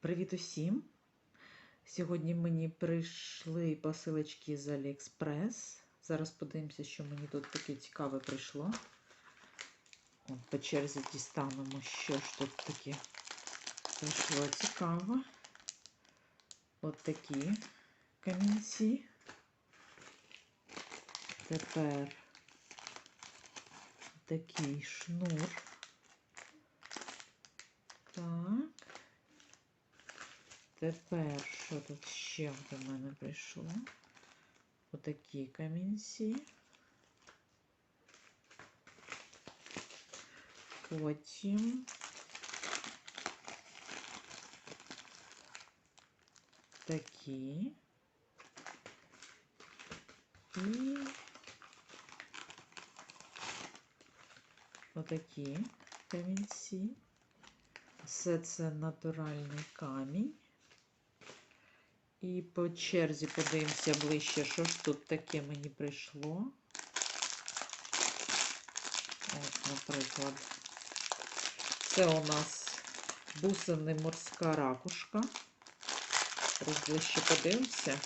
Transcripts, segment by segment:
Привіт усім! Сьогодні мені прийшли посилочки з Aliexpress. Зараз подивимося, що мені тут таке цікаве прийшло. От, по черзі дістанемо, що ж тут таке прийшло цікаво. От такі камінці. Тепер такий шнур. Так. Тепер, що тут ще до мене прийшло? Отакі камінці. Потім такі. І отакі камінці. Все це натуральний камінь. І по черзі подивимося ближче, що ж тут таке мені прийшло. От, наприклад, це у нас бусини морська ракушка. Зараз ближче подивимося.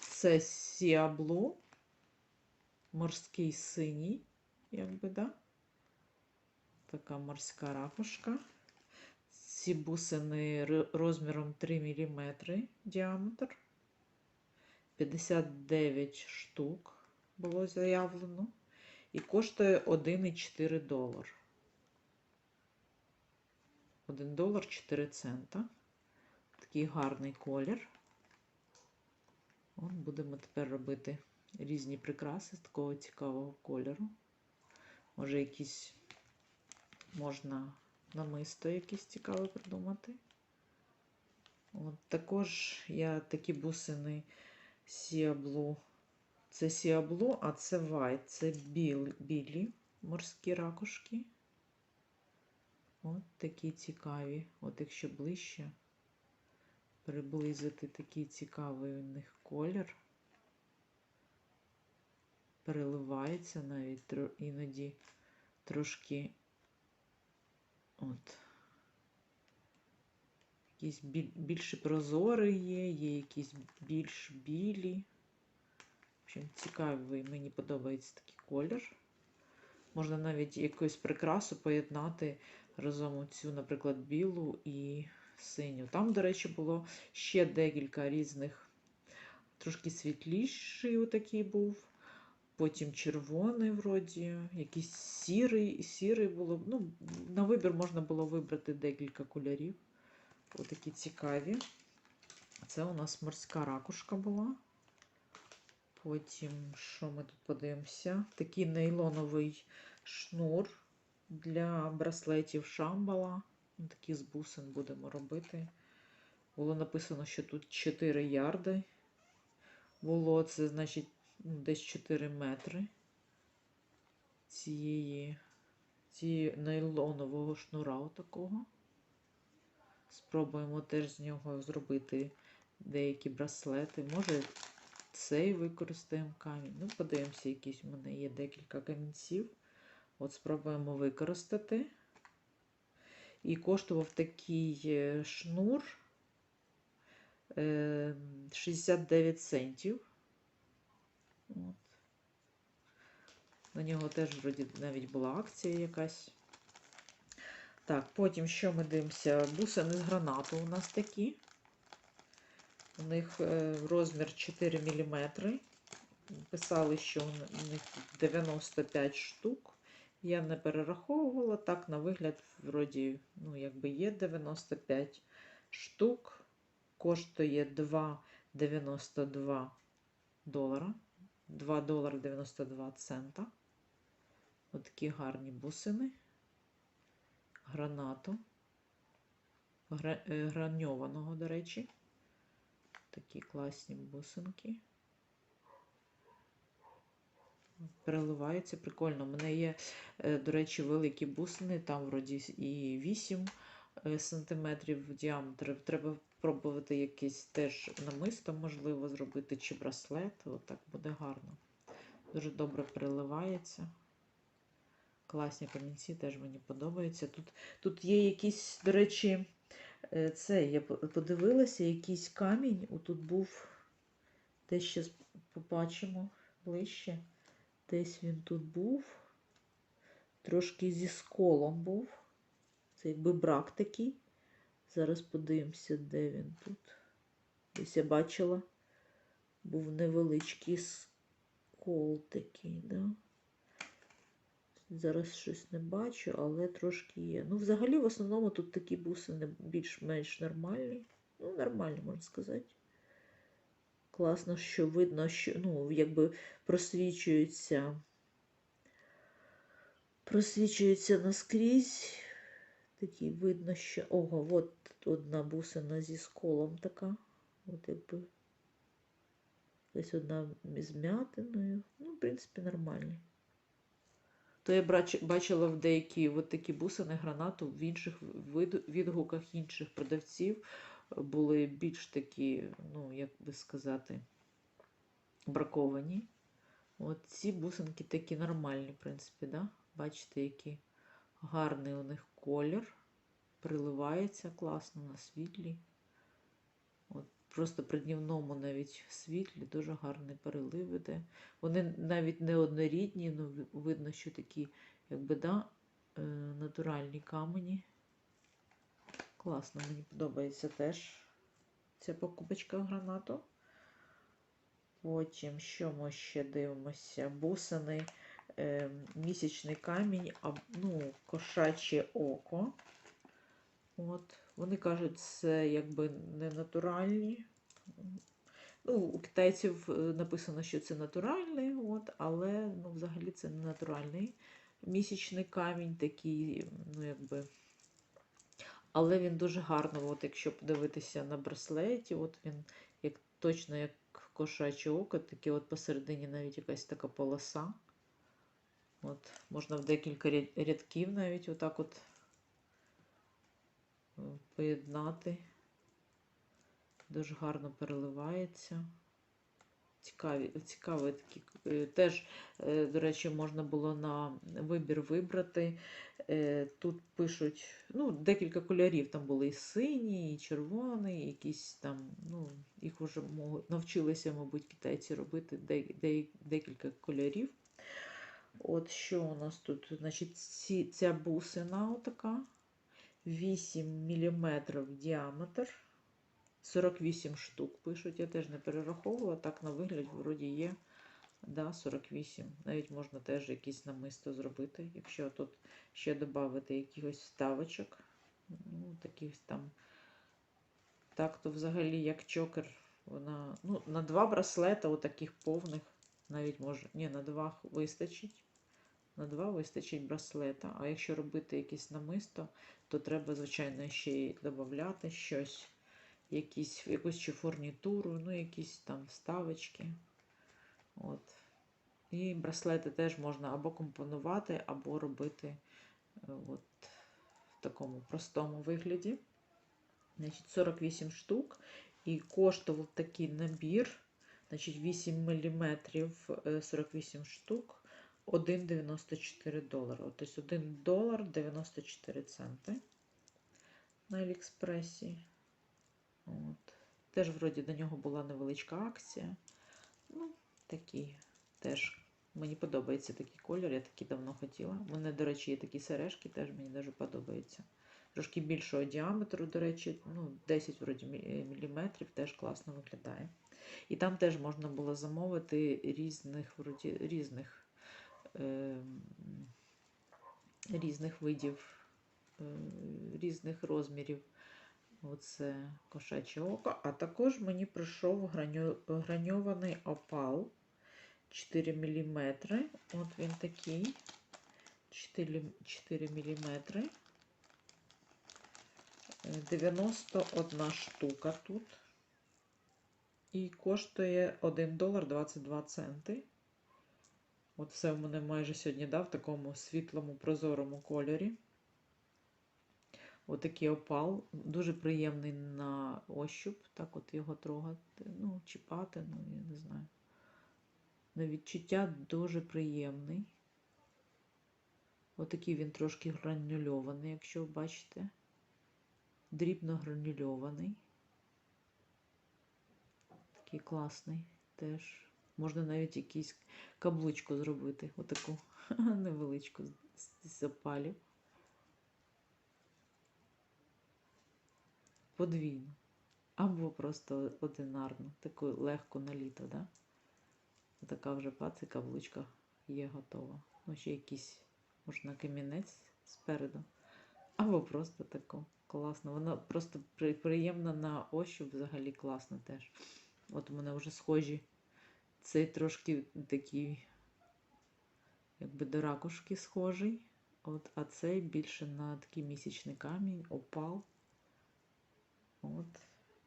Це сіаблу, морський синій, якби, да? Така морська ракушка. Ці бусини розміром 3 мм діаметр. 59 штук було заявлено. І коштує 1,4 долар. 1 долар 4 цента. Такий гарний колір. От будемо тепер робити різні прикраси з такого цікавого кольору. Може, якісь можна намисто якесь цікаве придумати. От Також я такі бусини сіаблу. Це сіаблу, а це вайт, це біл, білі морські ракушки. От такі цікаві. От якщо ближче приблизити такий цікавий у них колір. Переливається навіть іноді трошки От. Якісь більш прозорі є, є якісь більш білі. В общем, цікавий, мені подобається такий колір. Можна навіть якусь прикрасу поєднати разом цю, наприклад, білу і синю. Там, до речі, було ще декілька різних, трошки світліший отакий був. Потім червоний, вроді, якийсь сірий, сірий було. Ну, на вибір можна було вибрати декілька кольорів. Отакі цікаві. Це у нас морська ракушка була. Потім, що ми тут подивимося? Такий нейлоновий шнур для браслетів шамбала. Такі з бусин будемо робити. Було написано, що тут 4 ярди. Було це, значить, десь 4 метри цієї, цієї нейлонового шнура такого. Спробуємо теж з нього зробити деякі браслети. Може, цей використаємо камінь. Ну, подивимося, якісь у мене є декілька камінців. От спробуємо використати. І коштував такий е, шнур 69 е, центів. От. На нього теж вроді навіть була акція якась. Так, потім що ми дивимося? Бусини з гранату у нас такі. У них е, розмір 4 мм. Писали, що у них 95 штук. Я не перераховувала. Так, на вигляд, вроді, ну, якби є 95 штук. Коштує 2,92 долара. 2 долари 92 цента. Отакі гарні бусини, гранату, е, граньованого, до речі. Такі класні бусинки. Переливаються прикольно. У мене є, е, до речі, великі бусини, там вроді і 8 е, сантиметрів в діаметр. Треба пробувати якийсь теж намисто, можливо, зробити чи браслет. Отак буде гарно. Дуже добре переливається. Класні камінці теж мені подобаються. Тут тут є якісь, до речі, Е, Це я подивилася, якийсь камінь. Отут був, десь ще побачимо ближче. Десь він тут був. Трошки зі сколом був. Це якби брак такий. Зараз подивимося, де він тут. Десь я бачила. Був невеличкий скол такий, да? Зараз щось не бачу, але трошки є. Ну, взагалі, в основному тут такі бусини більш-менш нормальні. Ну, нормальні, можна сказати. Класно, що видно, що ну, якби просвічується. Просвічується наскрізь. Такий видно, що. Ого, от одна бусина зі сколом така. От якби. Десь одна з м'ятиною. Ну, в принципі, нормальні. То я бачила в деякі от такі бусини гранату в інших відгуках інших продавців е, були більш такі, ну, як би сказати, браковані. От ці бусинки такі нормальні, в принципі, да? Бачите, який гарний у них колір. Приливається класно на світлі. От просто при днівному навіть світлі дуже гарний перелив іде. Вони навіть не однорідні, ну видно, що такі, якби, да, е, натуральні камені. Класно, мені подобається теж ця покупочка гранату. Потім, що ми ще дивимося? Бусини, місячний камінь, ну, кошаче око. От. Вони кажуть, це якби не натуральні. Ну, у китайців е, написано, що це натуральний, от, але ну, взагалі це не натуральний місячний камінь, такий, ну якби. Але він дуже гарно, от якщо подивитися на браслеті, от він як точно як кошаче око, таке от посередині навіть якась така полоса. От, можна в декілька рядків навіть отак от е, поєднати. Дуже гарно переливається. Цікаві, цікаві такі. е, Теж, е, до речі, можна було на вибір вибрати. Тут пишуть ну, декілька кольорів. Там були і сині, і червоний, якісь там, ну, їх вже навчилися, мабуть, китайці робити де, де, декілька кольорів. От що у нас тут? Значить, ці, ця бусина отака. 8 мм діаметр. 48 штук пишуть. Я теж не перераховувала. Так на вигляд вроді є. Да, 48. Навіть можна теж якісь намисто зробити, якщо тут ще додати якихось вставочок. Ну, таких там. Так, то взагалі як чокер, вона. Ну, на два браслета, отаких повних, навіть може. Ні, на два вистачить. На два вистачить браслета. А якщо робити якесь намисто, то треба, звичайно, ще й додати щось, якісь, якусь чи фурнітуру, ну, якісь там вставочки. От. І браслети теж можна або компонувати, або робити е, от в такому простому вигляді. Значить, 48 штук. І коштував такий набір, значить 8 мм 48 штук. 1,94 долара. Тобто 1 долар 94 центи на Аліекспресі. От. Теж, вроді, до нього була невеличка акція. Ну, такий теж. Мені подобається такий колір, я такий давно хотіла. У мене, до речі, є такі сережки, теж мені дуже подобаються. Трошки більшого діаметру, до речі, ну, 10 вроді міліметрів, теж класно виглядає. І там теж можна було замовити різних, вроді, різних, е, різних видів, е, різних розмірів. Оце кошаче око. А також мені прийшов граньований опал 4 мм. От він такий. 4, 4 мм. 91 штука тут. І коштує 1 долар 22 центи. От все в мене майже сьогодні дав в такому світлому прозорому кольорі. Отакий опал, дуже приємний на ощуп, так от його трогати, ну, чіпати, ну, я не знаю. На відчуття дуже приємний. Отакий він трошки гранульований, якщо бачите. дрібно гранульований. Такий класний теж. Можна навіть якусь каблучку зробити, отаку невеличку з- з опалів. Подвійну. Або просто одинарну, таку легку на літо, да? Така вже пац і каблучка є готова. Ну, ще якийсь, можна камінець спереду. Або просто таку. Класно. Вона просто приємна на ощуп, взагалі класно теж. От у мене вже схожі. Цей трошки такий, якби до ракушки схожий. От, а цей більше на такий місячний камінь, опал. От,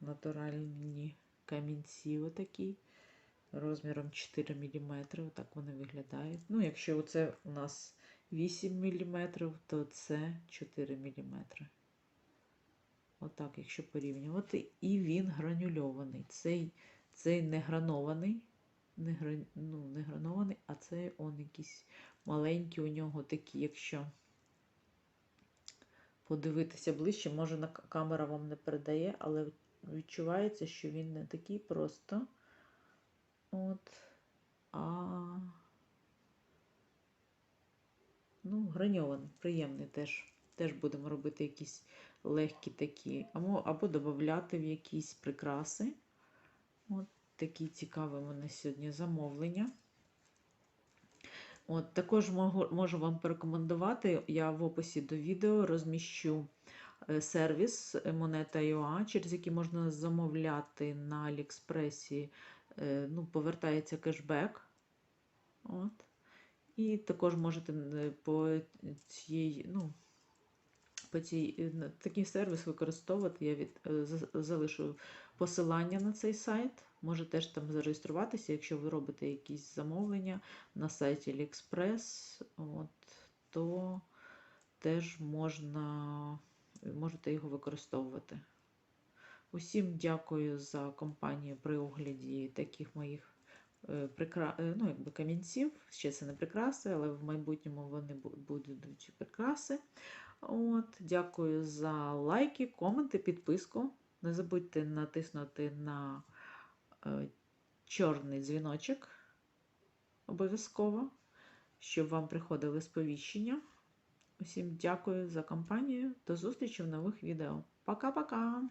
натуральні камінці отакі. Розміром 4 мм. Отак вони виглядають. Ну, якщо це у нас 8 мм, то це 4 мм. Отак, якщо порівнювати. І він гранульований. Цей, цей не гранований, не, гра, ну, не гранований, а цей он якийсь маленький у нього такі, якщо подивитися ближче, може на камера вам не передає, але відчувається, що він не такий просто. От, а ну, граньований, приємний теж. Теж будемо робити якісь легкі такі, або, або додати в якісь прикраси. От такі цікаві у мене сьогодні замовлення. От, також можу, можу вам порекомендувати, я в описі до відео розміщу е, сервіс Moneta.ua, через який можна замовляти на Аліекспресі, е, ну, повертається кешбек. От. І також можете е, по цій, ну, по цій, е, такий сервіс використовувати. Я від, е, залишу посилання на цей сайт. Може теж там зареєструватися, якщо ви робите якісь замовлення на сайті AliExpress, от, то теж можна, можете його використовувати. Усім дякую за компанію при огляді таких моїх е, прикра... е, ну, якби камінців. Ще це не прикраси, але в майбутньому вони будуть прикраси. От, дякую за лайки, коменти, підписку. Не забудьте натиснути на е, чорний дзвіночок обов'язково, щоб вам приходили сповіщення. Усім дякую за компанію. До зустрічі в нових відео. Пока-пока!